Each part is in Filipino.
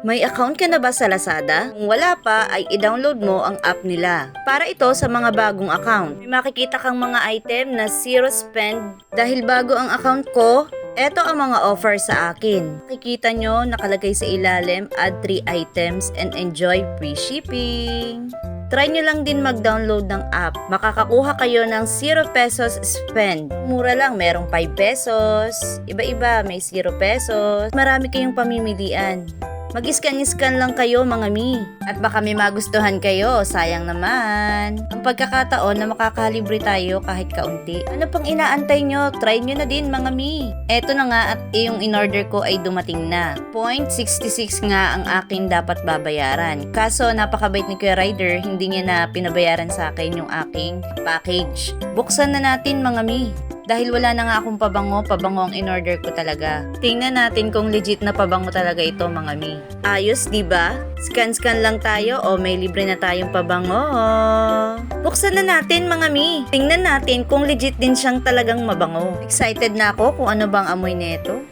May account ka na ba sa Lazada? Kung wala pa, ay i-download mo ang app nila. Para ito sa mga bagong account. May makikita kang mga item na zero spend. Dahil bago ang account ko, eto ang mga offer sa akin. Makikita nyo, nakalagay sa ilalim, add 3 items and enjoy free shipping. Try nyo lang din mag-download ng app. Makakakuha kayo ng 0 pesos spend. Mura lang, merong 5 pesos. Iba-iba, may 0 pesos. Marami kayong pamimilian. Mag-scan-scan lang kayo mga mi. At baka may magustuhan kayo, sayang naman. Ang pagkakataon na makakalibre tayo kahit kaunti. Ano pang inaantay nyo? Try nyo na din mga mi. Eto na nga at yung in-order ko ay dumating na. 0.66 nga ang aking dapat babayaran. Kaso napakabait ni Kuya Ryder, hindi niya na pinabayaran sa akin yung aking package. Buksan na natin mga mi. Dahil wala na nga akong pabango, pabango ang in-order ko talaga. Tingnan natin kung legit na pabango talaga ito mga mi. Ayos, di ba? Scan-scan lang tayo o may libre na tayong pabango. Buksan na natin mga mi. Tingnan natin kung legit din siyang talagang mabango. Excited na ako kung ano bang amoy nito.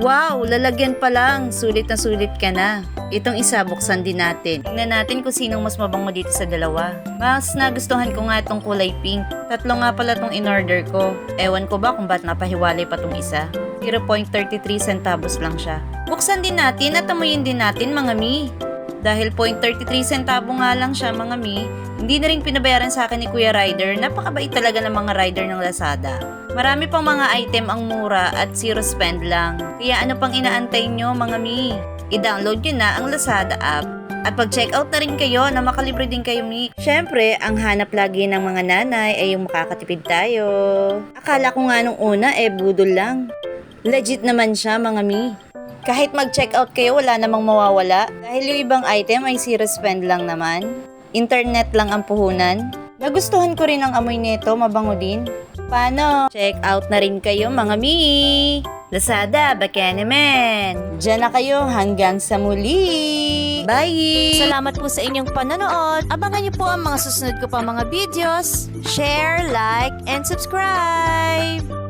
Wow, lalagyan pa lang. Sulit na sulit ka na. Itong isa, buksan din natin. Tingnan natin kung sinong mas mabango dito sa dalawa. Mas nagustuhan ko nga itong kulay pink. Tatlo nga pala itong in-order ko. Ewan ko ba kung ba't napahiwalay pa itong isa. 0.33 centavos lang siya. Buksan din natin at amuyin din natin mga mi. Dahil 0.33 centavo nga lang siya mga mi, hindi na rin pinabayaran sa akin ni Kuya Ryder. Napakabait talaga ng mga rider ng Lazada. Marami pang mga item ang mura at zero spend lang. Kaya ano pang inaantay nyo mga mi? I-download nyo na ang Lazada app. At pag-checkout na rin kayo na makalibre din kayo mi. Syempre, ang hanap lagi ng mga nanay ay yung makakatipid tayo. Akala ko nga nung una eh budol lang. Legit naman siya mga mi. Kahit mag-checkout kayo, wala namang mawawala. Dahil yung ibang item ay zero spend lang naman. Internet lang ang puhunan. Nagustuhan ko rin ang amoy nito, mabango din. Paano? Check out na rin kayo mga mi! Lazada, Bakenemen! Diyan na kayo hanggang sa muli! Bye! Salamat po sa inyong panonood. Abangan niyo po ang mga susunod ko pa mga videos. Share, like, and subscribe!